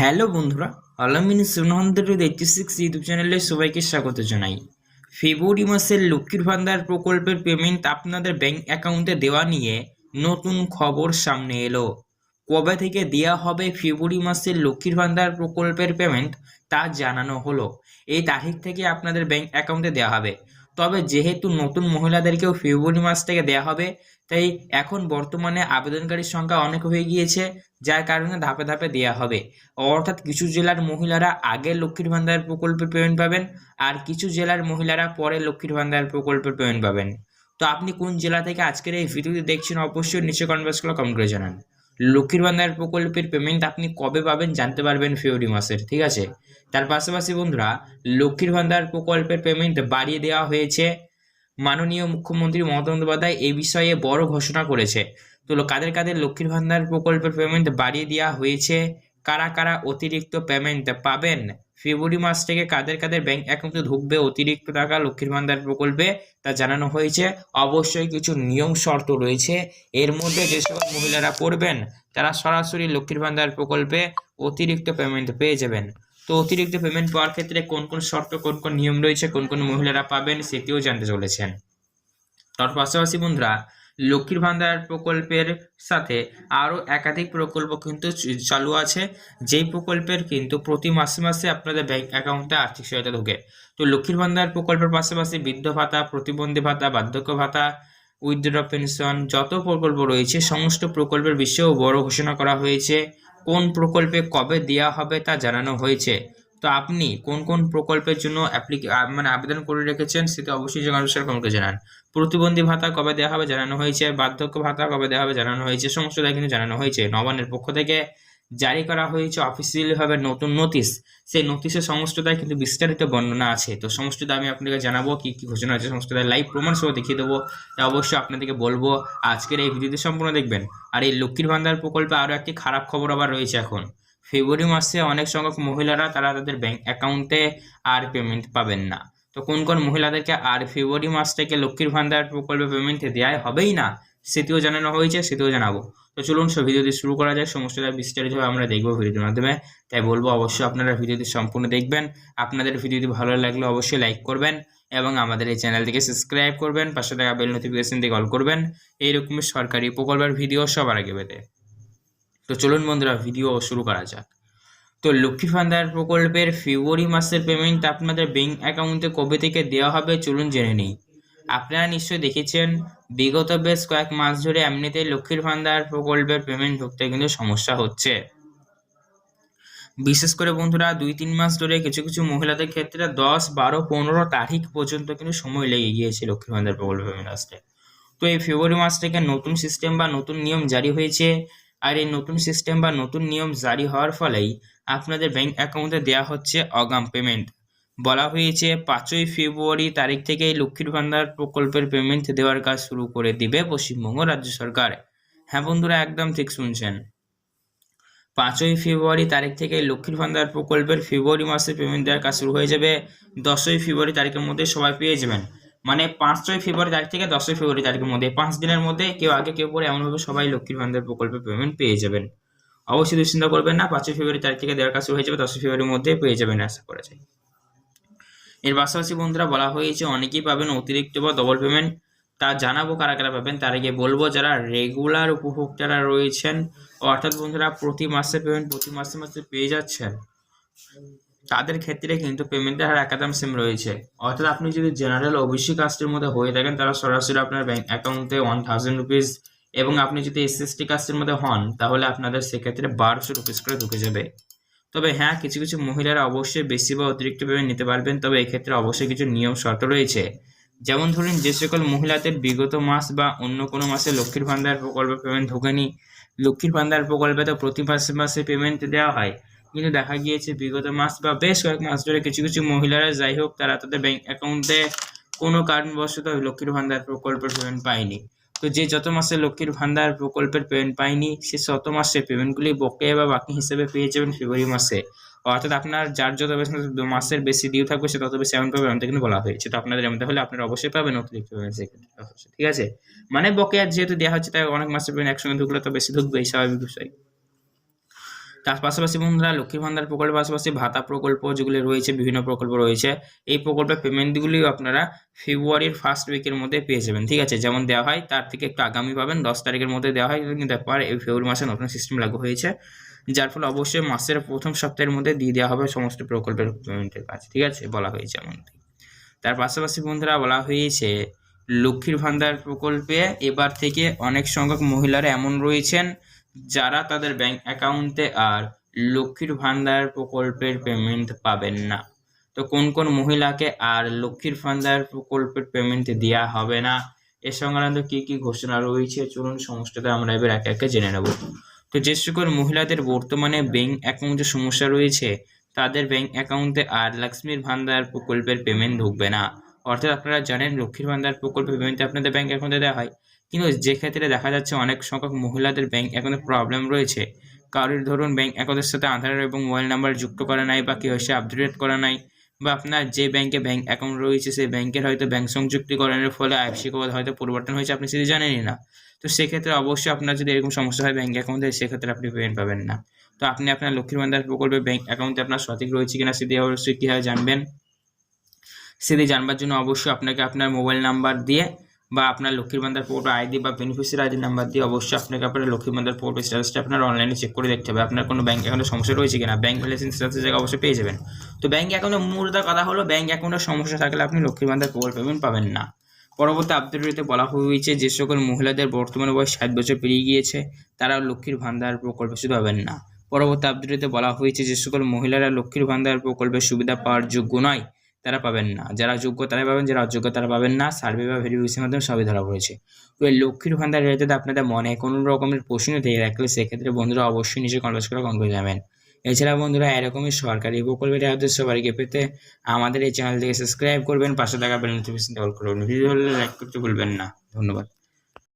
Hello বন্ধুরা, আলামিন সুনহন্দ্রের eighty six YouTube চ্যানেলে সবাইকে স্বাগত জানাই। ফেব্রুয়ারি মাসের লক্ষ্মীর ভান্ডার প্রকল্পের পেমেন্ট আপনাদের ব্যাংক অ্যাকাউন্টে দেওয়া নিয়ে নতুন খবর সামনে এলো। কবে থেকে দেওয়া হবে ফেব্রুয়ারি মাসের লক্ষ্মীর ভান্ডার প্রকল্পের পেমেন্ট তা জানানো হলো। এই তারিখ থেকে আপনাদের ব্যাংক অ্যাকাউন্টে দেওয়া হবে। তবে যেহেতু নতুন মহিলাদেরকেও ফেব্রুয়ারি মাস থেকে দেওয়া হবে, তাই এখন বর্তমানে আবেদনকারীর সংখ্যা অনেক হয়ে গিয়েছে, যার কারণে ধাপে ধাপে দেওয়া হবে। অর্থাৎ কিছু জেলার মহিলারা আগে লক্ষ্মীর ভান্ডার প্রকল্পের পেমেন্ট পাবেন, আর কিছু জেলার মহিলারা পরে লক্ষ্মীর ভান্ডার প্রকল্পের পেমেন্ট পাবেন। তো আপনি কোন জেলা থেকে আজকের এই ভিডিওটি দেখছেন, অবশ্যই নিচে কনভার্স করে কমেন্ট করে জানান। লক্ষ্মীর ভান্ডার প্রকল্পের পেমেন্ট আপনি কবে পাবেন জানতে পারবেন ফেব্রুয়ারি মাসের, ঠিক আছে? তার পাশাপাশি বন্ধুরা লক্ষ্মীর ভান্ডার প্রকল্পের পেমেন্ট বাড়িয়ে দেওয়া হয়েছে। মাননীয় মুখ্যমন্ত্রী মমতা বন্দ্যোপাধ্যায় এই বিষয়ে বড় ঘোষণা করেছে। তো কাদের কাদের লক্ষ্মীর ভান্ডার প্রকল্পের পেমেন্ট বাড়িয়ে দেওয়া হয়েছে? কারা কারা অতিরিক্ত পেমেন্ট পাবেন? ফেব্রুয়ারি মাস থেকে কাদের কাদের ব্যাংক অ্যাকাউন্টে ঢুকবে, অতিরিক্ত টাকা, লক্ষ্মীর ভান্ডার প্রকল্পে তা জানানো হয়েছে। অবশ্যই কিছু নিয়ম শর্ত রয়েছে। এর মধ্যে যে সকল মহিলারা পড়বেন তারা সরাসরি লক্ষ্মীর ভান্ডার প্রকল্পে অতিরিক্ত পেমেন্ট পেয়ে যাবেন। তো অতিরিক্ত পেমেন্ট পাওয়ার ক্ষেত্রে কোন কোন শর্ত, কোন কোন নিয়ম রয়েছে, কোন কোন মহিলারা পাবেন সেটিও জানতে চলেছেন। তার পাশাপাশি বন্ধুরা লক্ষ্মীর ভান্ডার প্রকল্পের সাথে আরও একাধিক প্রকল্প কিন্তু চালু আছে। যেই প্রকল্পের কিন্তু প্রতি মাসে মাসে আপনাদের ব্যাংক অ্যাকাউন্টে আর্থিক সহায়তা ঢোকে। তো লক্ষ্মীর ভান্ডার প্রকল্পের পাশাপাশি বৃদ্ধ ভাতা, প্রতিবন্ধী ভাতা, বার্ধক্য ভাতা উইথড্র পেনশন যত প্রকল্প রয়েছে, সমস্ত প্রকল্পের বিষয়েও বড় ঘোষণা করা হয়েছে। কোন প্রকল্পে কবে দেওয়া হবে তা জানানো হয়েছে। তো আপনি কোন কোন প্রকল্পের জন্য অ্যাপ্লিকে মানে আবেদন করে রেখেছেন সেটা অবশ্যই জানানোর কমকে জানান। প্রতিবন্ধী ভাতা কবে দেওয়া হবে জানানো হয়েছে, বার্ধক্য ভাতা কবে দেওয়া হবে জানানো হয়েছে সমস্ত দায় কিন্তু জানানো হয়েছে। নবান্নের পক্ষ থেকে জারি করা হয়েছে অফিসিয়ালি ভাবে নতুন নোটিশ সেই নোটিশের সমস্তটাই কিন্তু বিস্তারিত বর্ণনা আছে। তো সমস্তটা আমি আপনাকে জানাব, কি কি ঘোষণা আছে সমস্তটা লাইভ প্রমাণ সহ দেখিয়ে দেবো। তা অবশ্যই আপনাদেরকে বলব, আজকের এই ভিডিওটি সম্পূর্ণ দেখবেন। আর এই লক্ষ্মীর ভান্ডার প্রকল্পে আরও একটি খারাপ খবর আবার রয়েছে এখন। ফেব্রুয়ারি মাসে অনেক সংখ্যক মহিলারা তারা তাদের ব্যাংক অ্যাকাউন্টে আর পেমেন্ট পাবেন না। তো কোন কোন মহিলাদেরকে আর ফেব্রুয়ারি মাস থেকে লক্ষ্মীর ভান্ডার প্রকল্পে পেমেন্ট দেওয়া হবেই না, সেটিও জানানো হয়েছে, সেটিও জানাব। তো চলুন সব ভিডিওটি শুরু করা যায় সমস্তটা বিস্তারিতভাবে আমরা দেখব ভিডিওর মাধ্যমে। তাই বলব, অবশ্যই আপনারা ভিডিওটি সম্পূর্ণ দেখবেন। আপনাদের ভিডিওটি ভালো লাগলে অবশ্যই লাইক করবেন এবং আমাদের এই চ্যানেলটিকে সাবস্ক্রাইব করবেন, পাশে থাকা বেল নোটিফিকেশন দিয়ে কল করবেন। এইরকমই সরকারি প্রকল্পের ভিডিও সবার আগে পেতে। তো চলুন বন্ধুরা, ভিডিও শুরু করা যাক। তো লক্ষ্মী ভান্ডার প্রকল্পের ফেব্রুয়ারি মাসের পেমেন্ট আপনাদের ব্যাঙ্ক অ্যাকাউন্টে কবে থেকে দেওয়া হবে চলুন জেনে নিই। আপনারা নিশ্চয়ই দেখেছেন, বিগত বেশ কয়েক মাস ধরে এমনিতেই লক্ষ্মীর ভান্ডার প্রকল্পের পেমেন্ট ঢুকতে কিন্তু সমস্যা হচ্ছে। বিশেষ করে বন্ধুরা, দুই তিন মাস ধরে কিছু কিছু মহিলাদের ক্ষেত্রে দশ, বারো, পনেরো তারিখ পর্যন্ত কিন্তু সময় লেগে গিয়েছে লক্ষ্মীর ভান্ডার প্রকল্প পেমেন্ট আসতে। তো এই ফেব্রুয়ারি মাস থেকে নতুন সিস্টেম বা নতুন নিয়ম জারি হয়েছে। আর এই নতুন সিস্টেম বা নতুন নিয়ম জারি হওয়ার ফলেই আপনাদের ব্যাংক অ্যাকাউন্টে দেওয়া হচ্ছে অগাম পেমেন্ট বলা হয়েছে, পাঁচই ফেব্রুয়ারি তারিখ থেকে এই লক্ষ্মীর ভান্ডার প্রকল্পের পেমেন্ট দেওয়ার কাজ শুরু করে দিবে পশ্চিমবঙ্গ রাজ্য সরকার। হ্যাঁ বন্ধুরা, একদম ঠিক শুনছেন। পাঁচই ফেব্রুয়ারি তারিখ থেকে লক্ষ্মীর ভান্ডার প্রকল্পের ফেব্রুয়ারি মাসে পেমেন্ট দেওয়ার কাজ শুরু হয়ে যাবে। দশই ফেব্রুয়ারি তারিখের মধ্যে সবাই পেয়ে যাবেন। মানে পাঁচই ফেব্রুয়ারি তারিখ থেকে দশই ফেব্রুয়ারি তারিখের মধ্যে, পাঁচ দিনের মধ্যে কেউ আগে কেউ পরে এমনভাবে সবাই লক্ষ্মীর ভান্ডার প্রকল্পের পেমেন্ট পেয়ে যাবেন। অবশ্যই দুশ্চিন্তা করবেন না, পাঁচই ফেব্রুয়ারি তারিখ থেকে দেওয়ার কাজ শুরু হয়ে যাবে, দশই ফেব্রুয়ারির মধ্যে পেয়ে যাবেন আশা করা যায়। এর পাশাপাশি বন্ধুরা বলা হয়েছে, অনেকেই পাবেন অতিরিক্ত বা ডবল পেমেন্ট তা জানাব কারা কারা পাবেন, তার আগে বলব, যারা রেগুলার উপভোক্তারা রয়েছেন, অর্থাৎ বন্ধুরা প্রতি মাসে পেমেন্ট প্রতি মাসে মাসে পেয়ে যাচ্ছেন তাদের ক্ষেত্রে কিন্তু পেমেন্টের হার একদম সেম রয়েছে। অর্থাৎ আপনি যদি জেনারেল ওবিসি কাস্টের মধ্যে হয়ে থাকেন, তারা সরাসরি আপনার ব্যাংক অ্যাকাউন্টে ওয়ান থাউজেন্ড রুপিস এবং আপনি যদি এস এস কাস্টের মধ্যে হন, তাহলে আপনাদের সেক্ষেত্রে বারোশো রুপিস করে ঢুকে যাবে। তবে হ্যাঁ কিছু কিছু মহিলারা অবশ্যই বেশি বা অতিরিক্ত পেমেন্ট নিতে পারবেন, তবে এক্ষেত্রে অবশ্যই কিছু নিয়ম, শর্ত রয়েছে। যেমন ধরুন, যে সকল মহিলাদের বিগত মাস বা অন্য কোনো মাসে লক্ষ্মীর ভান্ডার প্রকল্পে পেমেন্ট ঢোকেনি, লক্ষ্মীর ভান্ডার প্রকল্পে তো প্রতি মাসে মাসে পেমেন্ট দেওয়া হয়। কিন্তু দেখা গিয়েছে বিগত মাস বা বেশ কয়েক মাস ধরে কিছু কিছু মহিলারা যাই হোক, তারা তাদের ব্যাংক অ্যাকাউন্টে কোনো কারণবশত লক্ষ্মীর ভান্ডার প্রকল্পের পেমেন্ট পায়নি। তো যে যত মাসে লক্ষ্মীর ভান্ডার প্রকল্পের পেমেন্ট পায়নি, সে তত মাসে পেমেন্টগুলি বকেয়া বা বাকি হিসেবে পেয়ে যাবেন ফেব্রুয়ারি মাসে। অর্থাৎ আপনার যার যত মাসের বেশি ডিউ থাকবে, সে তত বেশি অ্যামাউন্ট পাবে এমনটা কিন্তু বলা হয়েছে। তো আপনাদের এমনটা হলে, আপনারা অবশ্যই পাবেন অতিরিক্ত পেমেন্ট ঠিক আছে? মানে বকেয়া যেহেতু দেওয়া হচ্ছে, তাই অনেক মাসের পেমেন্ট একসঙ্গে ঢুকলে তো বেশি ঢুকবে এই স্বাভাবিক বিষয়। তার পাশাপাশি বন্ধুরা, লক্ষ্মীর ভান্ডার প্রকল্পের পাশাপাশি ভাতা প্রকল্প যেগুলি রয়েছে, বিভিন্ন প্রকল্প রয়েছে, এই প্রকল্পের পেমেন্টগুলিও আপনারা ফেব্রুয়ারির ফার্স্ট উইকের মধ্যে পেয়ে যাবেন, ঠিক আছে? যেমন দেওয়া হয়, তার থেকে একটু আগামী পাবেন, দশ তারিখের মধ্যে দেওয়া হয়, কিন্তু ব্যাপার এই ফেব্রুয়ারি মাসে নতুন সিস্টেম লাগু হয়েছে, যার ফলে অবশ্যই মাসের প্রথম সপ্তাহের মধ্যে দিয়ে দেওয়া হবে সমস্ত প্রকল্পের পেমেন্টের কাজ, ঠিক আছে? বলা হয়েছে এমনটি। তার পাশাপাশি বন্ধুরা বলা হয়েছে, লক্ষ্মীর ভান্ডার প্রকল্পে এবার থেকে অনেক সংখ্যক মহিলারা এমন রয়েছেন যারা তাদের ব্যাংক অ্যাকাউন্টে আর লক্ষ্মীর ভান্ডার প্রকল্পের পেমেন্ট পাবেন না। তো কোন কোন মহিলাকে আর লক্ষ্মীর ভান্ডার প্রকল্পের পেমেন্ট দেওয়া হবে না? এ সংক্রান্ত কি কি ঘোষণা রয়েছে? চলুন সমস্তটা আমরা এবার একে একে জেনে নেব। তো যে সকল মহিলাদের বর্তমানে ব্যাংক অ্যাকাউন্টে সমস্যা রয়েছে, তাদের ব্যাংক অ্যাকাউন্টে আর লক্ষ্মীর ভান্ডার প্রকল্পের পেমেন্ট ঢুকবে না। অর্থাৎ আপনারা জানেন লক্ষ্মীর ভান্ডার প্রকল্পের পেমেন্ট আপনাদের ব্যাংক অ্যাকাউন্টে দেওয়া হয়। কিন্তু যে ক্ষেত্রে দেখা যাচ্ছে অনেক সংখ্যক মহিলাদের ব্যাংক অ্যাকাউন্টে প্রবলেম রয়েছে। কারোর ধরুন ব্যাংক অ্যাকাউন্টের সাথে আধার এবং মোবাইল নাম্বার যুক্ত করা নাই বা কেউ কেওয়াইসি আপডেট করা নাই বা আপনার যে ব্যাংকে ব্যাংক অ্যাকাউন্ট রয়েছে, সেই ব্যাংকের হয়তো ব্যাংক সংযুক্তিকরণের ফলে আইএফসি কোড হয়তো পরিবর্তন হয়েছে, আপনি সেটা জানেনই না। তো সেক্ষেত্রে অবশ্যই আপনার যদি এরকম সমস্যা হয় ব্যাংক অ্যাকাউন্টে সেক্ষেত্রে আপনি পেমেন্ট পাবেন না। তো আপনি আপনার লক্ষ্মীর ভান্ডার প্রকল্পে ব্যাংক অ্যাকাউন্টে আপনার সঠিক রয়েছে কিনা, সেটি অবশ্যই কীভাবে জানবেন। সেটি জানবার জন্য অবশ্যই আপনাকে আপনার মোবাইল নাম্বার দিয়ে বা আপনার লক্ষ্মীর ভান্ডার পোর্টাল আইডি বা বেনিফিসিয়ারি আইডি নাম্বার দিয়ে অবশ্যই আপনাকে আপনার লক্ষ্মীর ভান্ডার পোর্টাল স্ট্যাটাসটা আপনার অনলাইনে চেক করে দেখতে হবে। আপনার কোনো ব্যাঙ্ক অ্যাকাউন্টে সমস্যা রয়েছে কিনা? ব্যাঙ্ক ব্যালেন্স স্ট্যাটাসের জায়গায় অবশ্যই পেয়ে যাবেন। তো ব্যাংক অ্যাকাউন্টে মূলত কথা হলো ব্যাঙ্ক অ্যাকাউন্টে সমস্যা থাকলে আপনি লক্ষ্মীর ভান্ডার প্রকল্প পেমেন্ট পাবেন না। পরবর্তী আপডেটে বলা হয়েছে যে সকল মহিলাদের বর্তমানে বয়স ষাট বছর পেরিয়ে গিয়েছে তারা লক্ষ্মীর ভান্ডার প্রকল্পে শুধু পাবেন না। পরবর্তী আপডেটে বলা হয়েছে যে সকল মহিলারা লক্ষ্মীর ভান্ডার প্রকল্পের সুবিধা পাওয়ার যোগ্য নয়। তারা পাবেন না। যারা যোগ্য তারা পাবেন, যারা অযোগ্য তারা পাবেন না। সার্ভে বা ভেরিফিকেশনের মাধ্যমে সবই ধরা পড়েছে। তো এই লক্ষ্মীর ভান্ডার রিলেটেড আপনাদের মনে কোনো রকমের প্রশ্ন থেকে। রাখলে সেক্ষেত্রে বন্ধুরা অবশ্যই নিজে কনভার্স করে কম করে যাবেন এছাড়া বন্ধুরা, এরকমই সরকারি প্রকল্পের আদেশ সবাইকে পেতে আমাদের এই চ্যানেল থেকে সাবস্ক্রাইব করবেন। পাশে থাকা বেল নোটিফিকেশন অল করবেন ভিডিও লাইক করতে ভুলবেন না। ধন্যবাদ।